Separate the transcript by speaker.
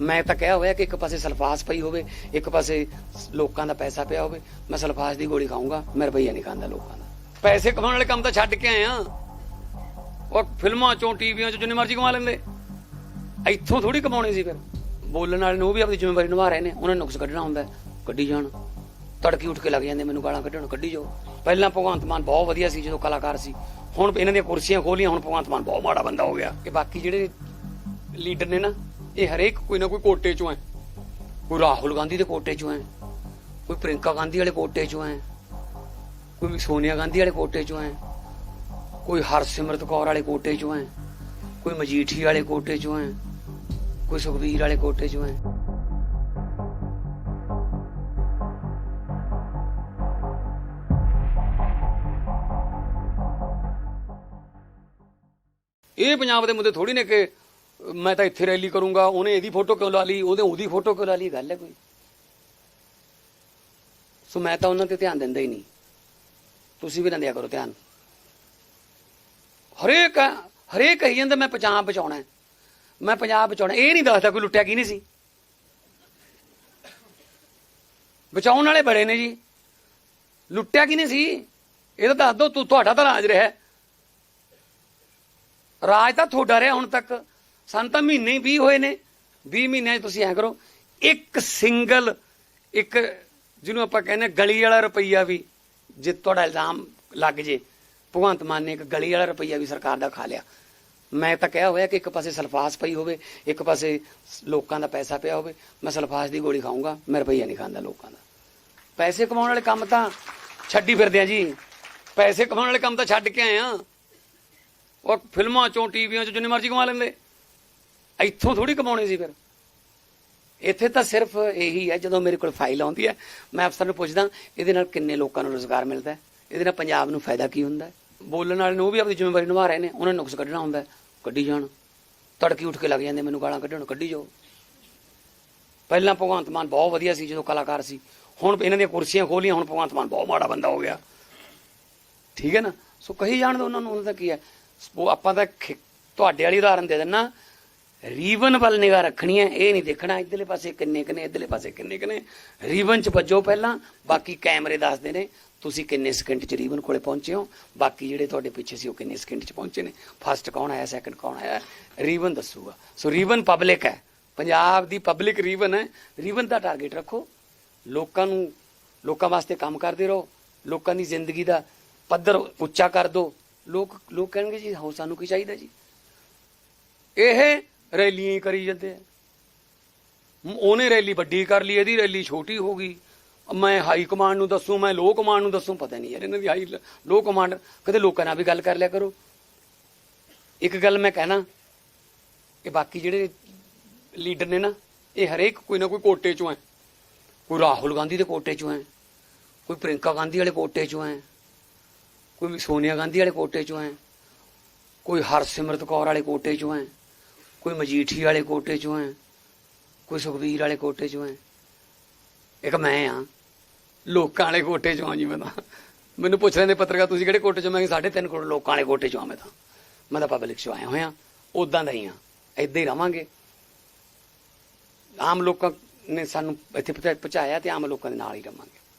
Speaker 1: ਮੈਂ ਤਾਂ ਕਿਹਾ ਹੋਇਆ ਕਿ ਇੱਕ ਪਾਸੇ ਸਲਫਾਸ ਪਈ ਹੋਵੇ, ਇੱਕ ਪਾਸੇ ਲੋਕਾਂ ਦਾ ਪੈਸਾ ਪਿਆ ਹੋਵੇ, ਮੈਂ ਸਲਫਾਸ ਦੀ ਗੋਲੀ ਖਾਊਂਗਾ ਮੈਂ ਰੁਪਈਆ ਨਹੀਂ ਖਾਂਦਾ ਲੋਕਾਂ ਦਾ। ਪੈਸੇ ਕਮਾਉਣ ਵਾਲੇ ਕੰਮ ਤਾਂ ਛੱਡ ਕੇ ਆਇਆ ਉਹ ਫਿਲਮਾਂ ਚੋਂ, ਟੀਵੀਆਂ ਚੋਂ ਜਿੰਨੇ ਮਰਜ਼ੀ ਕਮਾ ਲੈਂਦੇ। ਇੱਥੋਂ ਥੋੜੀ ਕਮਾਉਣੀ ਸੀ ਫਿਰ। ਬੋਲਣ ਵਾਲੇ ਨੂੰ ਵੀ ਆਪਣੀ ਜ਼ਿੰਮੇਵਾਰੀ ਨਿਭਾ ਰਹੇ ਨੇ, ਉਹਨਾਂ ਨੂੰ ਨੁਕਸ ਕੱਢਣਾ ਹੁੰਦਾ, ਕੱਢੀ ਜਾਣ। ਤੜਕੀ ਉੱਠ ਕੇ ਲੱਗ ਜਾਂਦੇ, ਮੈਨੂੰ ਗਾਲਾਂ ਕੱਢਣ, ਕੱਢੀ ਜਾਓ। ਪਹਿਲਾਂ ਭਗਵੰਤ ਮਾਨ ਬਹੁਤ ਵਧੀਆ ਸੀ, ਜਦੋਂ ਕਲਾਕਾਰ ਸੀ। ਹੁਣ ਇਹਨਾਂ ਦੀਆਂ ਕੁਰਸੀਆਂ ਖੋਲੀਆਂ, ਹੁਣ ਭਗਵੰਤ ਮਾਨ ਬਹੁਤ ਮਾੜਾ ਬੰਦਾ ਹੋ ਗਿਆ। ਕਿ ਬਾਕੀ ਜਿਹੜੇ ਲੀਡਰ ਨੇ ਨਾ ਇਹ ਹਰੇਕ ਕੋਈ ਨਾ ਕੋਈ ਕੋਟੇ ਚੋਂ ਹੈ। ਕੋਈ ਰਾਹੁਲ ਗਾਂਧੀ ਦੇ ਕੋਟੇ ਚੋਂ ਹੈ, ਕੋਈ ਪ੍ਰਿੰਕਾ ਗਾਂਧੀ ਵਾਲੇ ਕੋਟੇ ਚੋਂ ਹੈ, ਕੋਈ ਸੋਨੀਆ ਗਾਂਧੀ ਵਾਲੇ ਕੋਟੇ ਚੋਂ ਹੈ, ਕੋਈ ਹਰਸਿਮਰਤ ਕੌਰ ਵਾਲੇ ਕੋਟੇ ਚੋਂ ਹੈ, ਕੋਈ ਮਜੀਠੀ ਵਾਲੇ ਕੋਟੇ ਚੋਂ ਹੈ, ਕੋਈ ਸੁਖਬੀਰ ਵਾਲੇ ਕੋਟੇ ਚੋਂ ਹੈ। ਇਹ ਪੰਜਾਬ ਦੇ ਮੁੱਦੇ ਥੋੜੀ ਨੇ ਕਿ ਮੈਂ ਤਾਂ ਇੱਥੇ ਰੈਲੀ ਕਰੂੰਗਾ, ਉਹਨੇ ਇਹਦੀ ਫੋਟੋ ਕਿਉਂ ਲਾ ਲਈ? ਉਹਦੇ ਉਹਦੀ ਫੋਟੋ ਕਿਉਂ ਲਾ ਲਈ? ਗੱਲ ਹੈ ਕੋਈ? ਸੋ ਮੈਂ ਤਾਂ ਉਹਨਾਂ ਤੇ ਧਿਆਨ ਦਿੰਦਾ ਹੀ ਨਹੀਂ। ਤੁਸੀਂ ਵੀ ਨਾ ਦਿਆ ਕਰੋ ਧਿਆਨ। ਹਰੇਕ ਹਰੇਕ ਕਹੀ ਜਾਂਦਾ, ਮੈਂ ਪੰਜਾਬ ਬਚਾਉਣਾ ਮੈਂ ਪੰਜਾਬ ਬਚਾਉਣਾ ਇਹ ਨਹੀਂ ਦੱਸਦਾ ਕੋਈ ਲੁੱਟਿਆ ਕੀ ਨਹੀਂ ਸੀ। ਬਚਾਉਣ ਵਾਲੇ ਬੜੇ ਨੇ ਜੀ। ਲੁੱਟਿਆ ਕੀ ਨਹੀਂ ਸੀ? ਇਹ ਤਾਂ ਦੱਸ ਦੋ, ਤੂੰ, ਤੁਹਾਡਾ ਤਾਂ ਰਾਜ ਰਿਹਾ ਰਾਜ ਤਾਂ ਤੁਹਾਡਾ ਰਿਹਾ ਹੁਣ ਤੱਕ। ਸਾਨੂੰ ਤਾਂ ਮਹੀਨੇ ਹੀ 20 ਹੋਏ ਨੇ। 20 ਮਹੀਨਿਆਂ 'ਚ ਤੁਸੀਂ ਐ ਕਰੋ, ਇੱਕ ਸਿੰਗਲ, ਇੱਕ ਜਿਹਨੂੰ ਆਪਾਂ ਕਹਿੰਦੇ ਹਾਂ ਗਲੀ ਵਾਲਾ ਰੁਪਈਆ ਵੀ, ਜੇ ਤੁਹਾਡਾ ਇਲਜ਼ਾਮ ਲੱਗ ਜੇ, ਭਗਵੰਤ ਮਾਨ ਨੇ ਇੱਕ ਗਲੀ ਵਾਲਾ ਰੁਪਈਆ ਵੀ ਸਰਕਾਰ ਦਾ ਖਾ ਲਿਆ। ਮੈਂ ਤਾਂ ਕਿਹਾ ਹੋਇਆ ਕਿ ਇੱਕ ਪਾਸੇ ਸਲਫਾਸ ਪਈ ਹੋਵੇ, ਇੱਕ ਪਾਸੇ ਲੋਕਾਂ ਦਾ ਪੈਸਾ ਪਿਆ ਹੋਵੇ, ਮੈਂ ਸਲਫਾਸ ਦੀ ਗੋਲੀ ਖਾਊਂਗਾ, ਮੈਂ ਰੁਪਈਆ ਨਹੀਂ ਖਾਂਦਾ ਲੋਕਾਂ ਦਾ। ਪੈਸੇ ਕਮਾਉਣ ਵਾਲੇ ਕੰਮ ਤਾਂ ਛੱਡੀ ਫਿਰਦੇ ਆ ਜੀ। ਪੈਸੇ ਕਮਾਉਣ ਵਾਲੇ ਕੰਮ ਤਾਂ ਛੱਡ ਕੇ ਆਏ ਆ। ਉਹ ਫਿਲਮਾਂ ਚੋਂ, ਟੀਵੀਆਂ ਚੋਂ, ਜਿੰਨੇ ਮਰਜ਼ੀ ਕਮਾ ਲੈਂਦੇ। ਇੱਥੋਂ ਥੋੜੀ ਕਮਾਉਣੀ ਸੀ ਫਿਰ। ਇੱਥੇ ਤਾਂ ਸਿਰਫ ਇਹੀ ਹੈ, ਜਦੋਂ ਮੇਰੇ ਕੋਲ ਫਾਈਲ ਆਉਂਦੀ ਹੈ, ਮੈਂ ਅਫਸਰ ਨੂੰ ਪੁੱਛਦਾ, ਇਹਦੇ ਨਾਲ ਕਿੰਨੇ ਲੋਕਾਂ ਨੂੰ ਰੋਜ਼ਗਾਰ ਮਿਲਦਾ ਹੈ? ਇਹਦੇ ਨਾਲ ਪੰਜਾਬ ਨੂੰ ਫਾਇਦਾ ਕੀ ਹੁੰਦਾ ਹੈ? ਬੋਲਣ ਵਾਲੇ ਨੂੰ ਉਹ ਵੀ ਆਪਣੀ ਜ਼ਿੰਮੇਵਾਰੀ ਨਿਭਾ ਰਹੇ ਨੇ, ਉਹਨਾਂ ਨੇ ਨੁਕਸ ਕੱਢਣਾ ਹੁੰਦਾ ਕੱਢੀ ਜਾਣ। ਤੜਕੀ ਉੱਠ ਕੇ ਲੱਗ ਜਾਂਦੇ, ਮੈਨੂੰ ਗਾਲਾਂ ਕੱਢਣ, ਕੱਢੀ ਜਾਓ। ਪਹਿਲਾਂ ਭਗਵੰਤ ਮਾਨ ਬਹੁਤ ਵਧੀਆ ਸੀ, ਜਦੋਂ ਕਲਾਕਾਰ ਸੀ। ਹੁਣ ਇਹਨਾਂ ਦੀਆਂ ਕੁਰਸੀਆਂ ਖੋਲੀਆਂ, ਹੁਣ ਭਗਵੰਤ ਮਾਨ ਬਹੁਤ ਮਾੜਾ ਬੰਦਾ ਹੋ ਗਿਆ। ਠੀਕ ਹੈ ਨਾ? ਸੋ ਕਹੀ ਜਾਣ ਦੋ ਉਹਨਾਂ ਨੂੰ, ਉਹਨਾਂ ਦਾ ਕੀ ਹੈ? ਆਪਾਂ ਤਾਂ ਖਿ- ਤੁਹਾਡੇ ਵਾਲੀ ਉਦਾਹਰਨ ਦੇ ਦਿੰਨਾ ਰੀਵਨ ਵੱਲ ਨਿਗਾਹ ਰੱਖਣੀ ਹੈ, ਇਹ ਨਹੀਂ ਦੇਖਣਾ, ਇਧਰਲੇ ਪਾਸੇ ਕਿੰਨੇ ਕਿੰਨੇ ਇਧਰਲੇ ਪਾਸੇ ਕਿੰਨੇ ਕਿੰਨੇ ਰੀਵਨ ਚ ਵੱਜੋ ਪਹਿਲਾਂ, ਬਾਕੀ ਕੈਮਰੇ ਦੱਸਦੇ ਨੇ, ਤੁਸੀਂ ਕਿੰਨੇ ਸਕਿੰਟ ਚ ਰੀਵਨ ਕੋਲੇ ਪਹੁੰਚੇ ਹੋ, ਬਾਕੀ ਜਿਹੜੇ ਤੁਹਾਡੇ ਪਿੱਛੇ ਸੀ ਉਹ ਕਿੰਨੇ ਸਕਿੰਟ ਚ ਪਹੁੰਚੇ ਨੇ। ਫਸਟ ਕੌਣ ਆਇਆ ਸੈਕੰਡ ਕੌਣ ਆਇਆ ਰੀਵਨ ਦੱਸੂਗਾ। ਸੋ ਰੀਵਨ ਪਬਲਿਕ ਹੈ। ਪੰਜਾਬ ਦੀ ਪਬਲਿਕ ਰੀਵਨ ਹੈ। ਰੀਵਨ ਦਾ ਟਾਰਗੇਟ ਰੱਖੋ। ਲੋਕਾਂ ਨੂੰ, ਲੋਕਾਂ ਵਾਸਤੇ ਕੰਮ ਕਰਦੇ ਰਹੋ। ਲੋਕਾਂ ਦੀ ਜ਼ਿੰਦਗੀ ਦਾ ਪੱਧਰ ਉੱਚਾ ਕਰ ਦਿਓ। ਲੋਕ ਲੋਕ ਕਹਿਣਗੇ ਜੀ, ਹੋ, ਸਾਨੂੰ ਕੀ ਚਾਹੀਦਾ ਜੀ? ਇਹ ਰੈਲੀਆਂ ਹੀ ਕਰੀ ਜਾਂਦੇ ਆ। ਉਹਨੇ ਰੈਲੀ ਵੱਡੀ ਕਰ ਲਈ, ਇਹਦੀ ਰੈਲੀ ਛੋਟੀ ਹੋ ਗਈ। ਮੈਂ ਹਾਈ ਕਮਾਂਡ ਨੂੰ ਦੱਸੂ, ਮੈਂ ਲੋ ਕਮਾਂਡ ਨੂੰ ਦੱਸੂ, ਪਤਾ ਨਹੀਂ ਯਾਰ ਇਹਨਾਂ ਦੀ ਹਾਈ ਲੋ ਕਮਾਂਡ ਕਦੇ ਲੋਕਾਂ ਨਾਲ ਵੀ ਗੱਲ ਕਰ ਲਿਆ ਕਰੋ। ਇੱਕ ਗੱਲ ਮੈਂ ਕਹਿਣਾ ਕਿ ਬਾਕੀ ਜਿਹੜੇ ਲੀਡਰ ਨੇ ਨਾ, ਇਹ ਹਰੇਕ ਕੋਈ ਨਾ ਕੋਈ ਕੋਟੇ ਚੋਂ ਹੈ। ਕੋਈ ਰਾਹੁਲ ਗਾਂਧੀ ਦੇ ਕੋਟੇ ਚੋਂ ਹੈ, ਕੋਈ ਪ੍ਰਿੰਕਾ ਗਾਂਧੀ ਵਾਲੇ ਕੋਟੇ ਚੋਂ ਹੈ, ਕੋਈ ਸੋਨੀਆ ਗਾਂਧੀ ਵਾਲੇ ਕੋਟੇ ਚੋਂ ਹੈ, ਕੋਈ ਹਰਸਿਮਰਤ ਕੌਰ ਵਾਲੇ ਕੋਟੇ ਚੋਂ ਹੈ। ਕੋਈ ਮਜੀਠੀ ਵਾਲੇ ਕੋਟੇ ਚੋਂ ਹੈ, ਕੋਈ ਸੁਖਬੀਰ ਵਾਲੇ ਕੋਟੇ ਚੋਂ ਹੈ। ਇੱਕ ਮੈਂ ਆ, ਲੋਕਾਂ ਵਾਲੇ ਕੋਟੇ ਚੋਂ ਆ ਜੀ ਮੈਂ ਤਾਂ। ਮੈਨੂੰ ਪੁੱਛ ਰਹੇ ਨੇ ਪੱਤਰਕਾਰ, ਤੁਸੀਂ ਕਿਹੜੇ ਕੋਟੇ ਚੋਂ? ਮੈਂ ਸਾਢੇ ਤਿੰਨ ਕਰੋੜ ਲੋਕਾਂ ਵਾਲੇ ਕੋਟੇ ਚੋਂ ਆ ਮੈਂ ਤਾਂ। ਮੈਂ ਤਾਂ ਪਬਲਿਕ ਚੋਂ ਆਇਆ ਹੋਇਆ ਉਦਾਂ ਦਾ ਹੀ ਆ। ਏਦਾਂ ਹੀ ਰਵਾਂਗੇ। ਆਮ ਲੋਕਾਂ ਨੇ ਸਾਨੂੰ ਇੱਥੇ ਪਹੁੰਚਾ- ਪਹੁੰਚਾਇਆ ਤੇ ਆਮ ਲੋਕਾਂ ਦੇ ਨਾਲ ਹੀ ਰਵਾਂਗੇ।